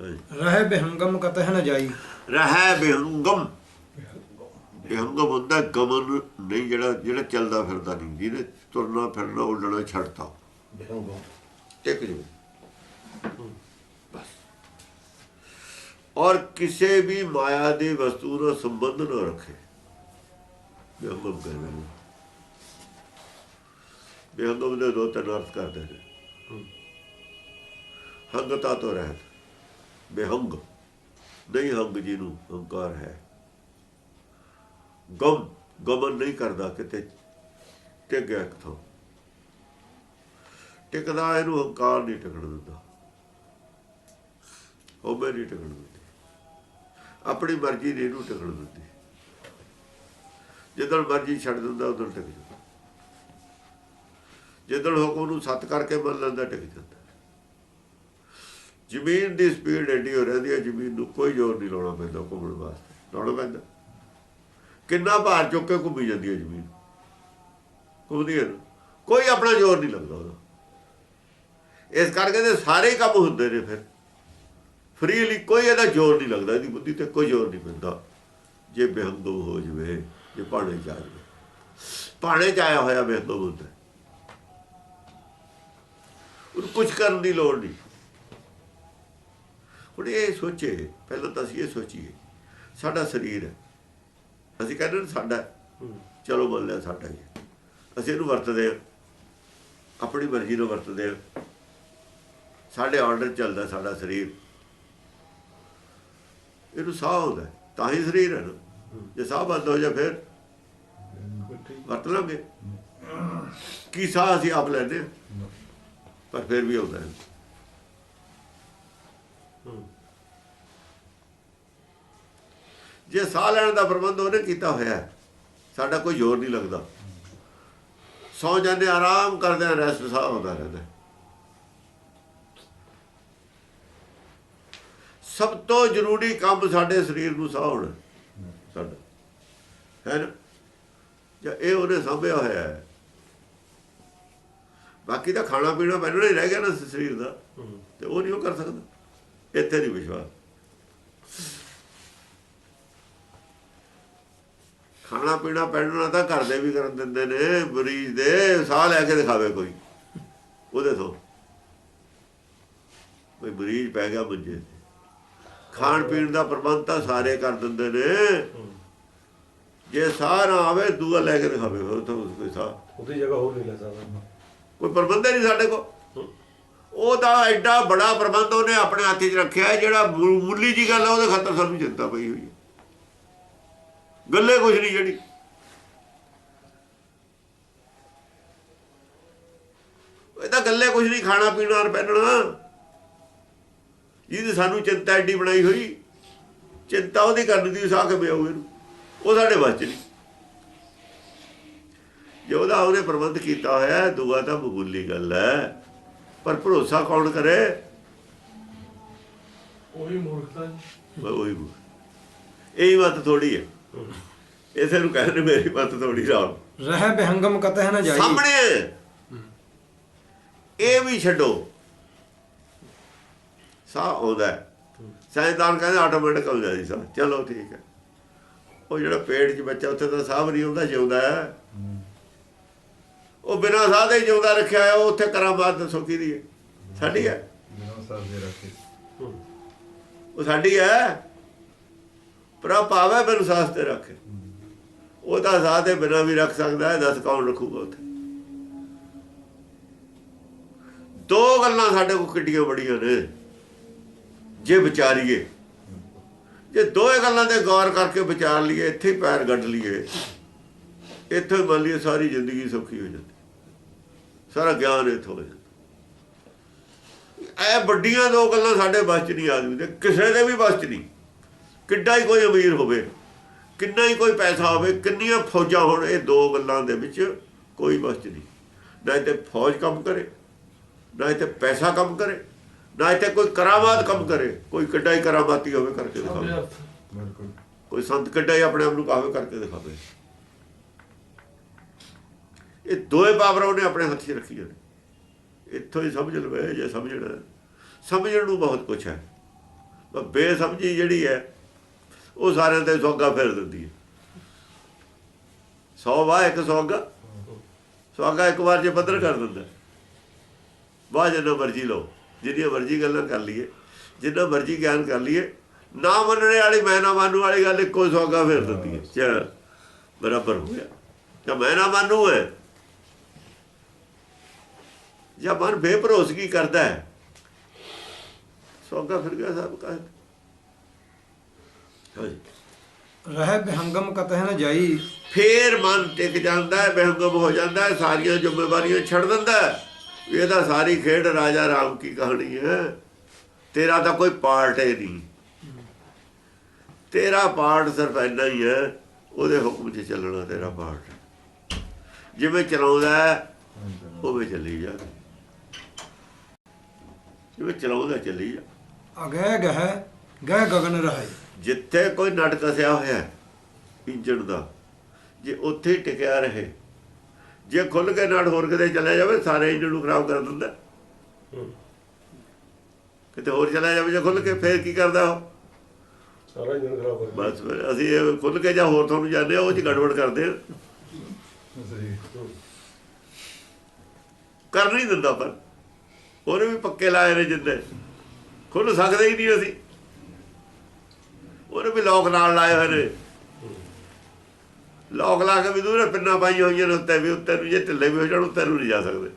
ਰਹਿ ਬਿਹੰਗਮ ਕਤਹ ਨ ਜਾਈ। ਰਹਿ ਬਿਹੰਗਮ। ਬਿਹੰਗਮ ਹੁੰਦਾ ਗਮਨ ਨਹੀਂ ਜਿਹੜਾ ਜਿਹੜਾ ਚੱਲਦਾ ਫਿਰਦਾ ਨਹੀਂ ਜਿਹਨੇ ਤੁਰਨਾ ਫਿਰਨਾ ਉੱਡਣਾ ਛੱਡਤਾ। ਟਿਕ ਜੋ ਬਸ। ਔਰ ਕਿਸੇ ਵੀ ਮਾਇਆ ਦੀ ਵਸਤੂ ਨਾਲ ਸੰਬੰਧ ਨਾ ਰੱਖੇ। ਬਿਹੰਗਮ ਕਹਿੰਦੇ ਨੇ। ਬਿਹੰਗਮ ਦੇ ਦੋ ਤਿੰਨ ਅਰਥ ਕਰਦੇ ਨੇ। ਹੰਗਤਾ ਤੋਂ ਰਹਿਤ। ਬੇਹੰਗ, ਨਹੀਂ ਹੰਗ ਜੀ ਨੂੰ ਹੰਕਾਰ ਹੈ। ਗਮ, ਗਮਨ ਨਹੀਂ ਕਰਦਾ ਕਿਤੇ ਟਿਕ ਗਿਆ ਕਿਥੋਂ? ਟਿਕਦਾ ਇਹਨੂੰ ਹੰਕਾਰ ਨਹੀਂ ਟਿਕਣ ਦਿੰਦਾ। ਹੋਵੇ ਨਹੀਂ ਟਿਕਣ ਦਿੰਦੀ। ਆਪਣੀ ਮਰਜ਼ੀ ਨਹੀਂ ਇਹਨੂੰ ਟਿਕਣ ਦਿੰਦੀ। ਜਦੋਂ ਮਰਜ਼ੀ ਛੱਡ ਦਿੰਦਾ, ਉਦੋਂ ਟਿਕ ਜਾਂਦਾ। ਜਦੋਂ ਹੁਕਮ ਨੂੰ ਸੱਤ ਕਰਕੇ ਮੰਨ ਲੈਂਦਾ, ਟਿਕ ਜਾਂਦਾ। ਜ਼ਮੀਨ ਦੀ ਸਪੀਡ ਐਡੀ ਹੋ ਰਹੀ ਹੈ, ਜ਼ਮੀਨ ਨੂੰ ਕੋਈ ਜ਼ੋਰ ਨਹੀਂ ਲਾਉਣਾ ਪੈਂਦਾ ਘੁੰਮਣ ਵਾਸਤੇ। ਲਾਉਣਾ ਪੈਂਦਾ। ਕਿੰਨਾ ਭਾਰ ਚੁੱਕ ਕੇ ਘੁੰਮੀ ਜਾਂਦੀ ਹੈ ਜ਼ਮੀਨ? ਘੁੰਮਦੀ ਹੈ ਕੋਈ ਆਪਣਾ ਜ਼ੋਰ ਨਹੀਂ ਲੱਗਦਾ ਉਹਦਾ। ਇਸ ਕਰਕੇ ਤੇ ਸਾਰੇ ਕੰਮ ਹੁੰਦੇ ਨੇ ਫਿਰ। ਫ੍ਰੀਲੀ ਕੋਈ ਇਹਦਾ ਜ਼ੋਰ ਨਹੀਂ ਲੱਗਦਾ, ਇਹਦੀ ਬੁੱਧੀ ਤੇ ਕੋਈ ਜ਼ੋਰ ਨਹੀਂ ਪੈਂਦਾ। ਜੇ ਬੇਹੰਦਮ ਹੋ ਜਵੇ, ਜੇ ਪਾਣੇ ਚ ਆ ਜਵੇ। ਪਾਣੇ ਚ ਆਇਆ ਹੋਇਆ ਬੇਹੰਦਮ ਹੁੰਦਾ। ਉਹਨੂੰ ਕੁਝ ਕਰਨ ਦੀ ਲੋੜ ਨਹੀਂ। ਹੁਣ ਇਹ ਸੋਚੇ ਪਹਿਲਾਂ ਤਾਂ ਅਸੀਂ ਇਹ ਸੋਚੀਏ ਸਾਡਾ ਸਰੀਰ ਹੈ। ਅਸੀਂ ਕਹਿੰਦੇ ਨੇ ਸਾਡਾ। ਚਲੋ ਮੰਨ ਲਿਆ ਸਾਡਾ ਹੀ। ਅਸੀਂ ਇਹਨੂੰ ਵਰਤਦੇ ਹਾਂ। ਆਪਣੀ ਮਰਜ਼ੀ ਨਾਲ ਵਰਤਦੇ ਹਾਂ। ਸਾਡੇ ਆਰਡਰ ਚੱਲਦਾ ਸਾਡਾ ਸਰੀਰ। ਇਹਨੂੰ ਸਾਹ ਹੁੰਦਾ ਤਾਂ ਹੀ ਸਰੀਰ ਹੈ ਨਾ। ਜੇ ਸਾਹ ਬੰਦ ਹੋ ਜਾ ਫਿਰ ਵਰਤ ਲਾਂਗੇ। ਕੀ ਸਾਹ ਅਸੀਂ ਆਪ ਲੈਂਦੇ ਪਰ ਫਿਰ ਵੀ ਆਉਂਦਾ ਹੈ। ਜੇ ਸਾਹ ਲੈਣ ਦਾ ਪ੍ਰਬੰਧ ਉਹਨੇ ਕੀਤਾ ਹੋਇਆ ਸਾਡਾ ਕੋਈ ਜ਼ੋਰ ਨਹੀਂ ਲੱਗਦਾ। ਸੌ ਜਾਂਦੇ ਆਰਾਮ ਕਰਦੇ ਆ ਰੈਸਟ ਸਾਹ ਆਉਂਦਾ ਰਹਿੰਦਾ। ਸਭ ਤੋਂ ਜ਼ਰੂਰੀ ਕੰਮ ਸਾਡੇ ਸਰੀਰ ਨੂੰ ਸਾਹ ਹੋਣਾ ਸਾਡਾ। ਹੈ ਨਾ? ਜਾਂ ਇਹ ਉਹਨੇ ਸਾਂਭਿਆ ਹੋਇਆ ਹੈ। ਬਾਕੀ ਤਾਂ ਖਾਣਾ ਪੀਣਾ ਪਹਿਲਾਂ ਹੀ ਰਹਿ ਗਿਆ ਨਾ ਸਰੀਰ ਦਾ। ਤੇ ਉਹ ਨਹੀਂ ਉਹ ਕਰ ਸਕਦਾ। ਇੱਥੇ ਨਹੀਂ ਵਿਸ਼ਵਾਸ। ਖਾਣਾ ਪੀਣਾ ਪਹਿਨਣਾ ਤਾਂ ਘਰ ਦੇ ਵੀ ਕਰਨ ਦਿੰਦੇ ਨੇ ਮਰੀਜ਼ ਦੇ ਸਾਹ ਲੈ ਕੇ ਦਿਖਾਵੇ ਕੋਈ। ਉਹਦੇ ਤੋਂ ਕੋਈ ਮਰੀਜ਼ ਪੈ ਗਿਆ ਮੰਜੇ ਖਾਣ ਪੀਣ ਦਾ ਪ੍ਰਬੰਧ ਤਾਂ ਸਾਰੇ ਕਰ ਦਿੰਦੇ ਨੇ। ਜੇ ਨਾ ਆਵੇ ਦੂਆ ਲੈ ਕੇ ਦਿਖਾਵੇ ਉਹ ਤਾਂ ਕੋਈ ਸਾਹ। ਉਹਦੀ ਜਗ੍ਹਾ ਹੋਰ ਨਹੀਂ ਸਕਦਾ। ਕੋਈ ਪ੍ਰਬੰਧ ਹੀ ਨਹੀਂ ਸਾਡੇ ਉਹ ਤਾਂ ਐਡਾ ਬੜਾ ਪ੍ਰਬੰਧ ਉਹਨੇ ਆਪਣੇ ਹੱਥ 'ਚ ਰੱਖਿਆ ਹੈ, ਜਿਹੜਾ ਮੁੱਲੀ ਜੀ ਗੱਲ ਹੈ ਉਹਦੇ ਖਾਤਰ ਸਾਨੂੰ ਚਿੰਤਾ ਪਈ ਹੋਈ ਹੈ। ਗੱਲੇ ਕੁਝ ਨਹੀਂ ਜਿਹੜੀ। ਇਹ ਤਾਂ ਗੱਲੇ ਕੁਝ ਨਹੀਂ ਖਾਣਾ ਪੀਣਾ ਔਰ ਪਹਿਨਣਾ। ਜਿਹਦੀ ਸਾਨੂੰ ਚਿੰਤਾ ਐਡੀ ਬਣਾਈ ਹੋਈ ਚਿੰਤਾ ਉਹਦੀ ਕਰਨ ਦੀ ਸਾਖ ਪਿਆਉ ਇਹਨੂੰ? ਉਹ ਸਾਡੇ ਵੱਸ 'ਚ ਨਹੀਂ। ਜੇ ਉਹਦਾ ਉਹਨੇ ਪ੍ਰਬੰਧ ਕੀਤਾ ਹੋਇਆ ਹੈ, ਦੁਆ ਤਾਂ ਮਾਮੂਲੀ ਗੱਲ ਹੈ ਪਰ ਭਰੋਸਾ ਕੌਣ ਕਰੇ? ਉਹੀ ਮੂਰਖਤਾ ਉਹੀ। ਇਹੀ ਮਤ ਥੋੜੀ ਹੈ ਇਸੇ ਨੂੰ ਕਹਿੰਦੇ ਮੇਰੀ ਮਤ ਥੋੜੀ ਰਾਮ। ਰਹਿ ਬਿਹੰਗਮ ਕਤਹ ਨ ਜਾਈ। ਸਾਹਮਣੇ। ਇਹ ਵੀ ਛੱਡੋ। ਸਾਹ ਆਉਂਦਾ। ਸਾਇੰਸਦਾਨ ਕਹਿੰਦੇ ਆਟੋਮੈਟਿਕ ਹੋ ਜਾਂਦੀ ਸਾਹ। ਚਲੋ ਠੀਕ ਹੈ। ਉਹ ਜਿਹੜਾ ਪੇਟ 'ਚ ਬੱਚਾ ਉੱਥੇ ਤਾਂ ਸਾਹ ਨਹੀਂ ਆਉਂਦਾ ਜਿਉਂਦਾ ਹੈ। ਉਹ ਬਿਨਾਂ ਸਾਹ ਦੇ ਜਿਉਂਦਾ ਰੱਖਿਆ ਹੈ ਉਹ ਉੱਥੇ ਕਰਾਮਾਤ ਦੱਸੋ ਕਿਹਦੀ ਹੈ। ਸਾਡੀ ਹੈ। ਬਿਨਾਂ ਸਾਹ ਦੇ ਰੱਖੇ। ਉਹ ਸਾਡੀ ਹੈ। ਪ੍ਰਭ ਪਾਵੇ ਮੈਨੂੰ ਸਾਹ ਤੇ ਰੱਖੇ। ਉਹ ਤਾਂ ਸਾਹ ਦੇ ਬਿਨਾਂ ਵੀ ਰੱਖ ਸਕਦਾ ਹੈ, ਦੱਸ ਕੌਣ ਰੱਖੂਗਾ ਉੱਥੇ? ਦੋ ਗੱਲਾਂ ਸਾਡੇ ਕੋਲ ਕਿੱਡੀਆਂ ਬੜੀਆਂ ਨੇ, ਜੇ ਵਿਚਾਰੀਏ। ਜੇ ਦੋਏ ਗੱਲਾਂ ਤੇ ਗੌਰ ਕਰਕੇ ਵਿਚਾਰ ਲਈਏ, ਇੱਥੇ ਪੈਰ ਗੱਡ ਲਈਏ, ਇੱਥੇ ਮੰਨ ਲਈਏ ਸਾਰੀ ਜ਼ਿੰਦਗੀ ਸੌਖੀ ਹੋ ਜਾਂਦੀ। ਸਾਰਾ ਗਿਆਨ ਇੱਥੋਂ ਹੋ ਜਾਂਦਾ। ਇਹ ਵੱਡੀਆਂ ਦੋ ਗੱਲਾਂ ਸਾਡੇ ਬਸ ਚ ਨਹੀਂ ਆਦਮੀ ਦੇ ਕਿਸੇ ਦੇ ਵੀ ਬਸ ਚ ਨਹੀਂ। ਕਿੱਡਾ ਹੀ ਕੋਈ ਅਮੀਰ ਹੋਵੇ ਕਿੰਨਾ ਹੀ ਕੋਈ ਪੈਸਾ ਹੋਵੇ ਕਿੰਨੀਆਂ ਫੌਜਾਂ ਹੋਣ ਇਹ ਦੋ ਗੱਲਾਂ ਦੇ ਵਿੱਚ ਕੋਈ ਬਸ ਚ ਨਹੀਂ। ਨਾ ਤੇ ਫੌਜ ਕੰਮ ਕਰੇ ਨਾ ਤੇ ਪੈਸਾ ਕੰਮ ਕਰੇ ਨਾ ਤੇ ਕੋਈ ਕਰਾਮਾਤ ਕੰਮ ਕਰੇ। ਕੋਈ ਕਿੱਡਾ ਹੀ ਕਰਾਮਾਤੀ ਹੋਵੇ ਕਰਕੇ ਦਿਖਾਵੇ ਬਿਲਕੁਲ। ਕੋਈ ਸੰਤ ਕਿੱਡਾ ਹੀ ਆਪਣੇ ਆਪ ਨੂੰ ਕਾਵੇ ਕਰਕੇ ਦਿਖਾਵੇ ਇਹ ਦੋਏ ਪਾਵਰਾਂ ਉਹਨੇ ਆਪਣੇ ਹੱਥ 'ਚ ਰੱਖੀਆਂ ਨੇ। ਇੱਥੋਂ ਹੀ ਸਮਝ ਲਵੇ ਜੇ ਸਮਝਣਾ। ਸਮਝਣ ਨੂੰ ਬਹੁਤ ਕੁਛ ਹੈ। ਪਰ ਬੇਸਮਝੀ ਜਿਹੜੀ ਹੈ ਉਹ ਸਾਰਿਆਂ ਤੇ ਸੌਗਾ ਫੇਰ ਦਿੰਦੀ ਹੈ। ਸੌ ਵਾਹ ਇੱਕ ਸੌਗਾ। ਸੋਗਾ ਇੱਕ ਵਾਰ ਜੇ ਪੱਧਰ ਕਰ ਦਿੰਦਾ। ਬਾਅਦ ਜਿੰਨਾ ਮਰਜ਼ੀ ਲਓ ਜਿੰਨੀਆਂ ਮਰਜ਼ੀ ਗੱਲਾਂ ਕਰ ਲਈਏ, ਜਿੰਨਾ ਮਰਜ਼ੀ ਗਿਆਨ ਕਰ ਲਈਏ, ਨਾ ਮੰਨਣੇ ਵਾਲੀ, ਮੈਂ ਨਾ ਮੰਨੂ ਵਾਲੀ ਗੱਲ ਇੱਕੋ ਸੌਗਾ ਫੇਰ ਦਿੰਦੀ ਹੈ। ਚਲ, ਬਰਾਬਰ ਹੋ ਗਿਆ। ਤਾਂ ਮੈਂ ਨਾ ਮੰਨੂ ਹੈ, ਜਾਂ ਮਨ ਬੇਭਰੋਸਗੀ ਕਰਦਾ ਹੈ। ਸੌਗਾ ਫਿਰ ਗਿਆ ਸਭ ਕਾ ਰਹਿ ਬਿਹੰਗਮ ਕਤਹਿ ਨ ਜਾਈ। ਫੇਰ ਮਨ ਟਿਕ ਜਾਂਦਾ ਹੈ ਬੇਹੰਗਮ ਹੋ ਜਾਂਦਾ ਹੈ ਸਾਰੀਆਂ ਜ਼ਿੰਮੇਵਾਰੀਆਂ ਛੱਡ ਦਿੰਦਾ। ਹੈ ਵੀ ਇਹ ਤਾਂ ਸਾਰੀ ਖੇਡ ਰਾਜਾ ਰਾਮ ਕੀ ਕਹਾਣੀ ਹੈ? ਤੇਰਾ ਤਾਂ ਕੋਈ ਪਾਰਟ ਹੀ ਨਹੀਂ। ਤੇਰਾ ਪਾਰਟ ਸਿਰਫ ਇੰਨਾ ਹੀ ਹੈ ਉਹਦੇ ਹੁਕਮ 'ਚ ਚੱਲਣਾ ਤੇਰਾ ਪਾਰਟ। ਜਿਵੇਂ ਚਲਾਉਂਦਾ ਉਵੇਂ ਚੱਲੀ ਜਾ। ਜਿਵੇਂ ਚਲਾਉਂਦਾ ਚੱਲੀ ਜਾ। ਅਗੈ ਗਹਿ ਗਹਿ ਗਗਨ ਰਹਾਈ। ਜਿੱਥੇ ਕੋਈ ਨਟ ਕਸਿਆ ਹੋਇਆ ਇੰਜਣ ਦਾ ਜੇ ਉੱਥੇ ਹੀ ਟਿਕਿਆ ਰਹੇ। ਜੇ ਖੁੱਲ ਕੇ ਨਟ ਹੋਰ ਕਿਤੇ ਚਲਾ ਜਾਵੇ ਸਾਰੇ ਇੰਜਣ ਨੂੰ ਖਰਾਬ ਕਰ ਦਿੰਦਾ। ਕਿਤੇ ਹੋਰ ਚਲਾ ਜਾਵੇ ਜੇ ਖੁੱਲ ਕੇ ਫੇਰ ਕੀ ਕਰਦਾ ਉਹ? ਸਾਰਾ ਇੰਜਨ ਖਰਾਬ ਕਰ ਬਸ ਫਿਰ ਅਸੀਂ ਇਹ ਖੁੱਲ ਕੇ ਜਾਂ ਹੋਰ ਤੁਹਾਨੂੰ ਜਾਂਦੇ ਉਹ ਚ ਗੜਬੜ ਕਰਦੇ ਕਰ ਨਹੀਂ ਦਿੰਦਾ ਪਰ। ਉਹਨੇ ਵੀ ਪੱਕੇ ਲਾਏ ਨੇ ਜਿੰਦੇ ਖੁੱਲ ਸਕਦੇ ਹੀ ਨਹੀਂ ਅਸੀਂ। ਉਹਨੇ ਵੀ ਲੋਕ ਨਾਲ ਲਾਏ ਹੋਏ ਨੇ। ਲੋਕ ਲਾ ਕੇ ਵੀ ਦੂਰੇ ਪਿੰਨਾ ਪਾਈਆਂ ਹੋਈਆਂ ਨੇ ਉੱਤੇ ਵੀ ਉੱਤੇ ਨੂੰ ਜੇ ਢਿੱਲੇ ਵੀ ਹੋ ਜਾਣ ਉੱਤੇ ਨੂੰ ਨਹੀਂ ਜਾ ਸਕਦੇ।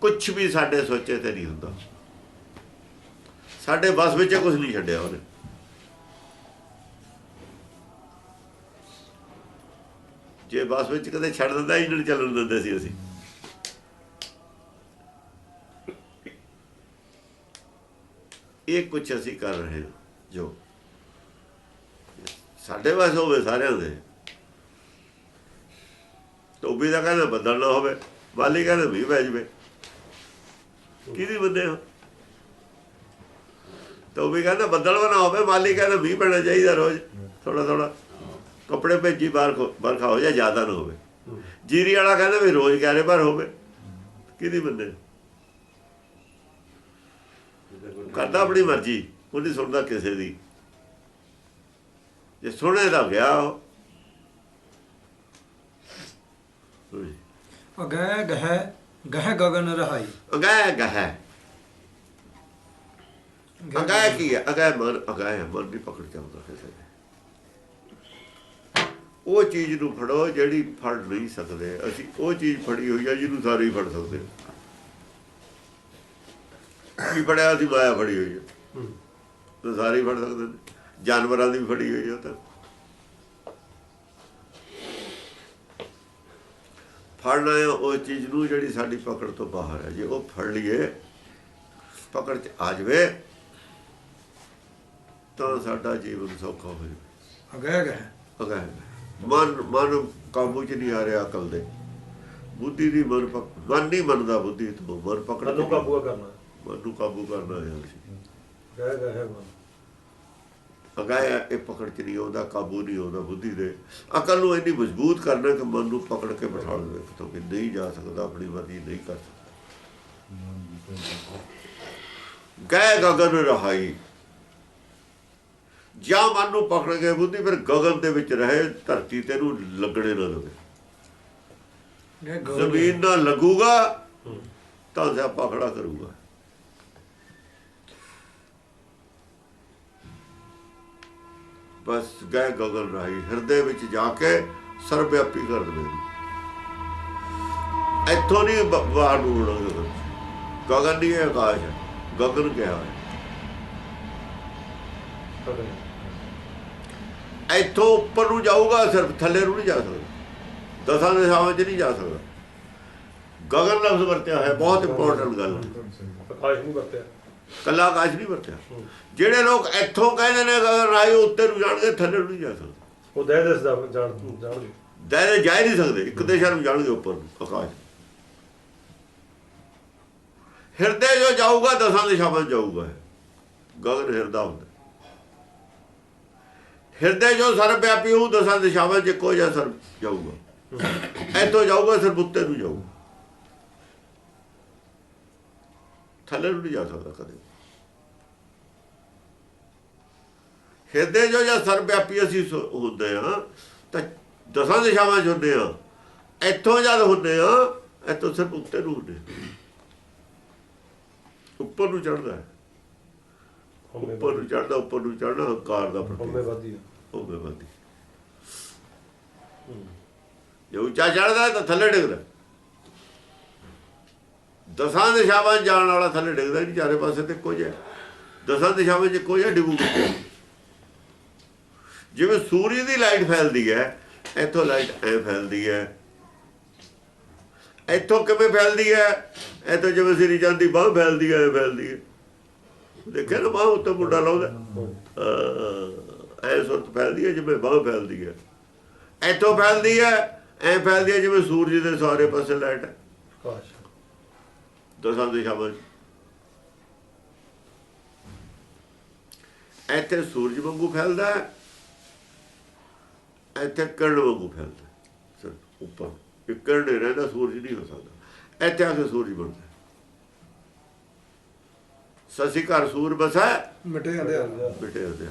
ਕੁਝ ਵੀ ਸਾਡੇ ਸੋਚੇ ਤੇ ਨਹੀਂ ਹੁੰਦਾ। ਸਾਡੇ ਬਸ ਵਿੱਚ ਕੁਝ ਨਹੀਂ ਛੱਡਿਆ ਉਹਨੇ। ਜੇ ਬਸ ਵਿੱਚ ਕਦੇ ਛੱਡ ਦਿੰਦਾ ਇੰਜਣ ਚੱਲਣ ਦਿੰਦੇ ਸੀ ਅਸੀਂ। ਇਹ ਕੁਝ ਅਸੀਂ ਕਰ ਰਹੇ ਹਾਂ ਜੋ ਸਾਡੇ ਵਾਸ ਹੋਵੇ, ਸਾਰਿਆਂ ਦੇ। ਟੋਬੀ ਦਾ ਕਹਿੰਦਾ ਬੱਦਲ ਨਾ ਹੋਵੇ ਵਾਲੀ ਕਹਿੰਦਾ ਵੀ ਪੈ ਜਵੇ। ਕਿਹਦੀ ਬੰਦੇ ਹੋ ਟੋਬੀ ਕਹਿੰਦਾ ਬੱਦਲ ਨਾ ਹੋਵੇ ਮਾਲੀ ਕਹਿੰਦਾ ਵੀ ਪੈਣਾ ਚਾਹੀਦਾ ਰੋਜ਼ ਥੋੜਾ ਥੋੜਾ ਕੱਪੜੇ ਭੇਜੀ ਬਾਹਰ ਬਰਖਾ ਹੋ ਜਾ ਜ਼ਿਆਦਾ ਨਾ ਹੋਵੇ। ਜੀਰੀ ਵਾਲਾ ਕਹਿੰਦਾ ਵੀ ਰੋਜ਼ ਕਹਿ ਪਰ ਹੋਵੇ। ਕਿਹਦੀ ਬੰਦੇ ਕਰਦਾ ਆਪਣੀ ਮਰਜ਼ੀ ਉਹ ਨਹੀਂ ਸੁਣਦਾ ਕਿਸੇ ਦੀ। ਜੇ ਸੁਣੇ ਤਾਂ ਗਿਆ। ਅਗੈ ਗਹਿ ਗਹਿ ਗਗਨ ਰਹਾਈ ਅਗਾਇ ਗਹਿ ਅਗਾਇ ਕੀ ਹੈ ਅਗਾਇ ਮਨ ਅਗਾਇ ਹੈ, ਮਨ ਨਹੀਂ ਪਕੜ ਚਾਹੁੰਦਾ ਕਿਸੇ ਦੇ ਉਹ ਚੀਜ਼ ਨੂੰ ਫੜੋ ਜਿਹੜੀ ਫੜ ਨਹੀਂ ਸਕਦੇ ਅਸੀਂ ਉਹ ਚੀਜ਼ ਫੜੀ ਹੋਈ ਆ ਜਿਹਨੂੰ ਸਾਰੇ ਹੀ ਫੜ ਸਕਦੇ ਕੀ ਫੜਿਆ ਅਸੀਂ ਮਾਇਆ ਫੜੀ ਹੋਈ ਹੈ ਹੂੰ। ਤਾਂ ਸਾਰੇ ਹੀ ਫੜ ਸਕਦੇ ਨੇ ਜਾਨਵਰਾਂ ਦੀ ਵੀ ਫੜੀ ਹੋਈ ਹੈ ਉਹ ਤਾਂ। ਫੜਨਾ ਹੈ ਉਹ ਚੀਜ਼ ਨੂੰ ਜਿਹੜੀ ਸਾਡੀ ਪਕੜ ਤੋਂ ਬਾਹਰ ਹੈ ਜੇ ਉਹ ਫੜ ਲਈਏ ਪਕੜ ਚ ਆ ਜਾਵੇ ਤਾਂ ਸਾਡਾ ਜੀਵਨ ਸੌਖਾ ਹੋ ਜਾਵੇ। ਅਗੈ ਅਗਰ ਮਨ ਮਨ ਕਾਬੂ ਚ ਨਹੀਂ ਆ ਰਿਹਾ ਅਕਲ ਦੇ। ਬੁੱਧੀ ਦੀ ਮਨ ਪਕ- ਮਨ ਨਹੀਂ ਮੰਨਦਾ ਬੁੱਧੀ ਤੋਂ ਮਨ ਪਕੜ ਮੈਨੂੰ ਕਾਬੂ ਕਰਨਾ। ਮਨ ਨੂੰ ਕਾਬੂ ਕਰਨਾ ਹੈ ਅਸੀਂ। ਗਏ ਗਏ ਮਨ। ਅਗਾਇਆ ਇਹ ਪਕੜ ਚ ਨਹੀਂ ਆਉਂਦਾ ਕਾਬੂ ਨਹੀਂ ਆਉਂਦਾ ਬੁੱਧੀ ਦੇ। ਅਕਲ ਨੂੰ ਇੰਨੀ ਮਜ਼ਬੂਤ ਕਰਨਾ ਕਿ ਮਨ ਨੂੰ ਪਕੜ ਕੇ ਬਿਠਾ ਲਵੇ ਕਿਤੋਂ ਕਿ ਨਹੀਂ ਜਾ ਸਕਦਾ ਆਪਣੀ ਮਰਜ਼ੀ ਨਹੀਂ ਕਰ ਸਕਦਾ। ਗਏ ਗਗਨ ਰਹਾਈ। ਜਾਂ ਮਨ ਨੂੰ ਪਕੜ ਕੇ ਬੁੱਧੀ ਫਿਰ ਗਗਨ ਦੇ ਵਿੱਚ ਰਹੇ ਧਰਤੀ ਤੇ ਨੂੰ ਲੱਗਣੇ ਨਾ ਗਗਨ ਜ਼ਮੀਨ ਨਾਲ ਲੱਗੂਗਾ। ਤਾਂ ਸਿਆ ਪਕੜਾ ਕਰੂਗਾ। ਬਸ ਗਏ ਗਗਨ ਰਾਹੀ ਹਿਰਦੇ ਵਿੱਚ ਜਾ ਕੇ ਸਰਵਿਆਪੀ ਕਰ ਦੇਵੇ ਇੱਥੋਂ ਨਹੀਂ ਬਾਹਰ ਨੂੰ ਉਡਣਾ ਗਗਨ ਗਗਨ ਨਹੀਂ ਹੈ ਆਕਾਸ਼, ਗਗਨ ਕਿਹਾ ਹੈ। ਇੱਥੋਂ ਉੱਪਰ ਨੂੰ ਜਾਊਗਾ ਸਿਰਫ, ਥੱਲੇ ਨੂੰ ਨਹੀਂ ਜਾ ਸਕਦਾ। ਦਸਾਂ ਦੇ ਸਾਹਾਂ 'ਚ ਨਹੀਂ ਜਾ ਸਕਦਾ। ਗਗਨ ਲਫ਼ਜ਼ ਵਰਤਿਆ ਹੈ ਬਹੁਤ ਇੰਪੋਰਟੈਂਟ ਗੱਲ ਹੈ। ਆਕਾਸ਼ ਨਹੀਂ ਵਰਤਿਆ। ਕੱਲਾ ਆਕਾਸ਼ ਨਹੀਂ ਵਰਤਿਆ। ਜਿਹੜੇ ਲੋਕ ਇੱਥੋਂ ਕਹਿੰਦੇ ਨੇ ਗਗਨ ਰਾਹੀ ਉੱਤੇ ਨੂੰ ਜਾਣਗੇ ਥੱਲੇ ਨੂੰ ਨਹੀਂ ਜਾ ਸਕਦੇ। ਉਹ ਦੇ ਦੇਸ ਦਾ ਜਾਣ ਜਾਣਗੇ। ਦਾਇਰੇ ਜਾ ਹੀ ਨਹੀਂ ਸਕਦੇ ਇੱਕ ਦਿਸ਼ਾ ਨੂੰ ਜਾਣਗੇ ਉੱਪਰ ਨੂੰ ਆਕਾਸ਼। ਹਿਰਦੇ ਜੋ ਜਾਊਗਾ ਦਸਾਂ ਦਿਸ਼ਾਵਾਂ 'ਚ ਜਾਊਗਾ। ਗਗਨ ਹਿਰਦਾ ਹੁੰਦਾ। ਹਿਰਦੇ ਜੋ ਸਰਬ ਵਿਆਪੀ ਉਹ ਦਸਾਂ ਦਿਸ਼ਾਵਾਂ 'ਚ ਕੋਈ ਜਾ ਸਰ ਜਾਊਗਾ। ਇੱਥੋਂ ਜਾਊਗਾ ਸਿਰਫ ਉੱਤੇ ਨੂੰ ਜਾਊਗਾ। ਥੱਲੇ ਨੂੰ ਨਹੀਂ ਜਾ ਸਕਦਾ ਕਦੇ ਹਿਰਦੇ ਜੋ ਜਾਂ ਸਰਵਿਆਪੀ ਅਸੀਂ ਹੁੰਦੇ ਆ ਤਾਂ ਦਸਾਂ ਦਿਸ਼ਾਵਾਂ ਹੁੰਦੇ ਆ। ਇੱਥੋਂ ਜਦ ਹੁੰਦੇ ਆ ਇੱਥੋਂ ਸਿਰਫ ਉੱਤੇ ਨੂੰ ਹੁੰਦੇ। ਉੱਪਰ ਨੂੰ ਚੜਦਾ ਉੱਪਰ ਨੂੰ ਚੜਦਾ ਉੱਪਰ ਨੂੰ ਚੜਨਾ ਹੰਕਾਰ ਦਾ ਪ੍ਰਤੀਕ। ਹਉਮੈਵਾਦੀ ਆ। ਹੋਮੇਵਾਦੀ ਜੇ ਉੱਚਾ ਚੜਦਾ ਤਾਂ ਥੱਲੇ ਡਿੱਗਦਾ ਦਸਾਂ ਦਿਸ਼ਾਵਾਂ 'ਚ ਜਾਣ ਵਾਲਾ ਥੱਲੇ ਡਿੱਗਦਾ ਨਹੀਂ, ਚਾਰੇ ਪਾਸੇ ਤੇ ਕੋਈ ਹੈ ਦਸਾਂ ਦਿਸ਼ਾਵਾਂ 'ਚ ਕੋਈ ਹੈ ਡਿੱਗੂ ਜਿਵੇਂ ਸੂਰਜ ਦੀ ਲਾਈਟ ਫੈਲਦੀ ਹੈ, ਇੱਥੋਂ ਲਾਈਟ ਐ ਫੈਲਦੀ ਹੈ। ਇੱਥੋਂ ਕਿਵੇਂ ਫੈਲਦੀ ਹੈ? ਇੱਥੋਂ ਜਿਵੇਂ ਸਿਰੀ ਜਾਂਦੀ ਬਾਹ ਫੈਲਦੀ ਹੈ ਫੈਲਦੀ ਹੈ। ਦੇਖਿਆ ਨਾ ਬਾਹ ਉੱਤੇ ਮੁੰਡਾ ਲਾਉਂਦਾ? ਐ ਸੁਰਤ ਫੈਲਦੀ ਹੈ ਜਿਵੇਂ ਬਾਹ ਫੈਲਦੀ ਹੈ। ਇੱਥੋਂ ਫੈਲਦੀ ਹੈ, ਐ ਫੈਲਦੀ ਹੈ ਜਿਵੇਂ ਸੂਰਜ ਦੇ ਸਾਰੇ ਪਾਸੇ ਲਾਈਟ ਹੈ। ਦਸਾਂ ਦਿਸ਼ਾਵਾਂ 'ਚ ਇੱਥੇ ਸੂਰਜ ਵਾਂਗੂ ਫੈਲਦਾ ਇੱਥੇ ਕਿਰਨ ਵਾਂਗੂ ਫੈਲਦਾ ਹੈ। ਸਿਰਫ ਉੱਪਰ ਇੱਕ ਕਿਰਨ ਰਹਿੰਦਾ ਸੂਰਜ ਨਹੀਂ ਹੋ ਸਕਦਾ ਇੱਥੇ ਆ ਕੇ ਸੂਰਜ ਬਣਦਾ। ਸਸੀ ਘਰ ਸੂਰ ਬਸੈ ਮਿਟੇ ਅੰਧਿਆਰ ਬਿਟੇ ਉਹਦੇ